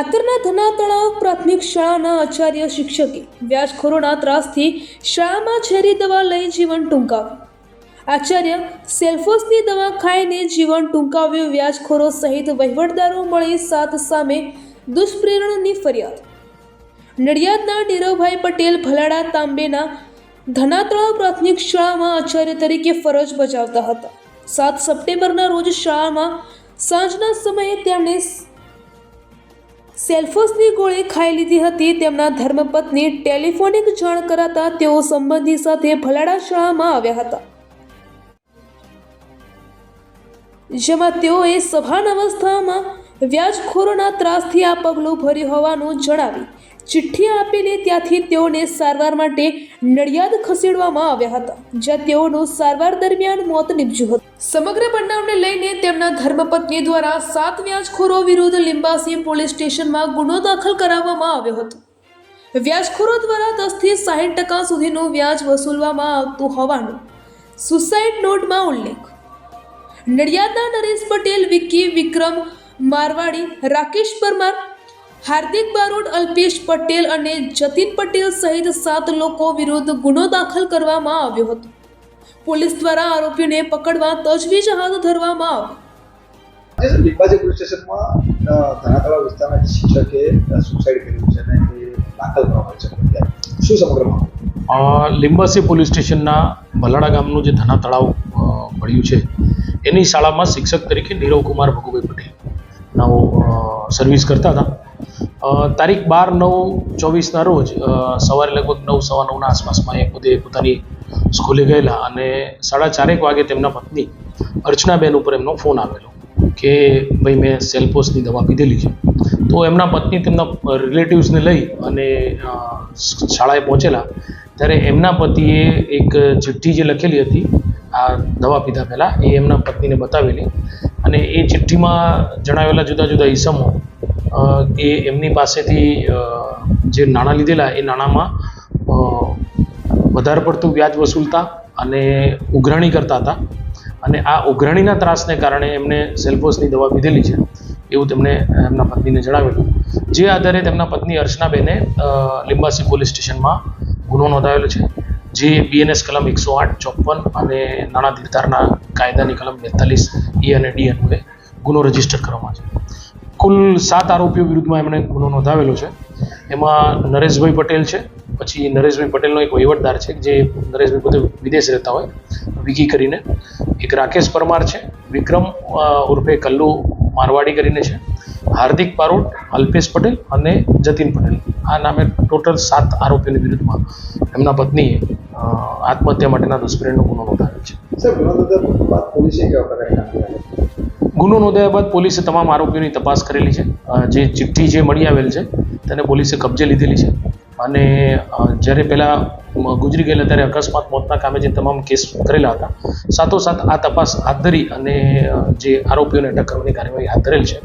માતરના ધના પ્રાથમિક શાળાના આચાર્ય શિક્ષકે વ્યાજખોરોના ત્રાસથી શાળામાં ઝેરી દવા લઈ જીવન ટૂંકાવ્યું. આચાર્ય સેલ્ફોસની દવા ખાઈને જીવન ટૂંકાવ્યું. વ્યાજખોરો સહિત વહીવટદારો મળી સાત સામે દુષ્પ્રેરણની ફરિયાદ. નડિયાદના નીરવભાઈ પટેલ ભલાડા તાંબેના ધનાતળાવ પ્રાથમિક શાળામાં આચાર્ય તરીકે ફરજ બજાવતા હતા. સાત સપ્ટેમ્બરના રોજ શાળામાં સાંજના સમયે તેમણે સેલ્ફોસની ગોળી ખાઈ લીધી હતી. તેમના ધર્મપત્ની ટેલિફોનિક જાણ કરાતા તેઓ સંબંધી સાથે ભલાડા શાળામાં આવ્યા હતા. જેમાં તેઓએ સભાન અવસ્થામાં વ્યાજખોરોના ત્રાસથી આ પગલું ભર્યું હોવાનું જણાવી ચિઠ્ઠી આપીને ત્યાંથી તેઓને સારવાર માટે નડિયાદ ખસેડવામાં આવ્યા હતા, જ્યાં તેઓનું સારવાર દરમિયાન મોત નીપજ્યું હતું. સમગ્ર બનાવને લઈને તેમના ધર્મપત્ની દ્વારા સાત વ્યાજખોરો વિરુદ્ધ લિંબાસી પોલીસ સ્ટેશનમાં ગુનો દાખલ કરાવવામાં આવ્યો હતો. વ્યાજખોરો દ્વારા દસથી સાહીઠ ટકા સુધીનું વ્યાજ વસૂલવામાં આવતું હોવાનું સુસાઇડ નોટમાં ઉલ્લેખ. નડિયાદના નરેશ પટેલ, વિક્કી વિક્રમ, મારવાડી, રાકેશ પરમાર હાર્દિક બારોટ અલ્પેશ પટેલ અને જતીન પટેલ સહિત સાત લોકો વિરુદ્ધ ગુનો દાખલ કરવામાં આવ્યો હતો. પોલીસ દ્વારા આરોપીને પકડવા તજવીજ હાથ ધરવામાં આવી. લિંબાજી પોલીસ સ્ટેશનમાં અ, ધનાતળા વિસ્તારના શિક્ષકે સુસાઇડ કર્યું છે અને એ દાખલ કરવામાં આવે છે. શું સમગ્રમાં લીંબાસી પોલીસ સ્ટેશનના ભલાડા ગામનું જે ધના તળાવ મળ્યું છે એની શાળામાં શિક્ષક તરીકે નીરવકુમાર ભગુભાઈ પટેલ. નાઓ સર્વિસ કરતા હતા. તારીખ બાર, નવ, ચોવીસના રોજ સવારે લગભગ નવ, સવા નવના આસપાસમાં એ પોતે પોતાની સ્કૂલે ગયેલા અને સાડા ચારેક વાગે તેમના પત્ની અર્ચનાબેન ઉપર એમનો ફોન આવેલો કે, ભાઈ, મેં સેલ્ફોસની દવા પીધેલી છે. તો એમના પત્ની તેમના રિલેટિવ્સને લઈ અને શાળાએ પહોંચેલા. ત્યારે એમના પતિએ એક ચિઠ્ઠી જે લખેલી હતી, આ દવા પીધા પહેલાં, એ એમના પત્નીને બતાવેલી. અને એ ચિઠ્ઠીમાં જણાવેલા જુદા જુદા ઈસમો એ એમની પાસેથી જે નાણાં લીધેલા, એ નાણાંમાં વધારે પડતું વ્યાજ વસૂલતા અને ઉઘરાણી કરતા હતા. અને આ ઉઘરાણીના ત્રાસને કારણે એમને સેલ્ફોસની દવા પીધેલી છે. એવું તેમણે એમના પત્નીને જણાવેલું. જે આધારે તેમના પત્ની અર્ચનાબેને લિંબાસી પોલીસ સ્ટેશનમાં ગુનો નોંધાવેલો છે. જે બીએનએસ કલમ એકસો આઠ, ચોપન અને નાણાં ધીરધારના કાયદાની કલમ બેતાલીસ એ અને ડી અન્વયે ગુનો રજિસ્ટર કરવામાં છે કુલ સાત આરોપીઓ વિરુદ્ધમાં એમણે ગુનો નોંધાવેલો છે. એમાં નરેશભાઈ પટેલ છે, પછી નરેશભાઈ પટેલનો એક વહીવટદાર છે, જે નરેશભાઈ પોતે વિદેશ રહેતા હોય, વિકી કરીને. એક રાકેશ પરમાર છે, વિક્રમ ઉર્ફે કલ્લુ મારવાડી કરીને છે. હાર્દિક પારોટ અલ્પેશ પટેલ અને જતીન પટેલ. આ નામે ટોટલ સાત આરોપીઓની વિરુદ્ધમાં એમના પત્નીએ આત્મહત્યા માટેના દુષ્પ્રેરણનો ગુનો નોંધાવ્યો છે. ગુનો નોંધ્યા બાદ પોલીસે તમામ આરોપીઓની તપાસ કરેલી છે. જે ચિઠ્ઠી જે મળી આવેલ છે, તેને પોલીસે કબજે લીધેલી છે. અને જ્યારે પહેલાં ગુજરી ગયેલા ત્યારે અકસ્માત મોતના કામે જે તમામ કેસ કરેલા હતા સાથોસાથ આ તપાસ હાથ ધરી અને જે આરોપીઓને અટક કરવાની કાર્યવાહી હાથ ધરેલ છે.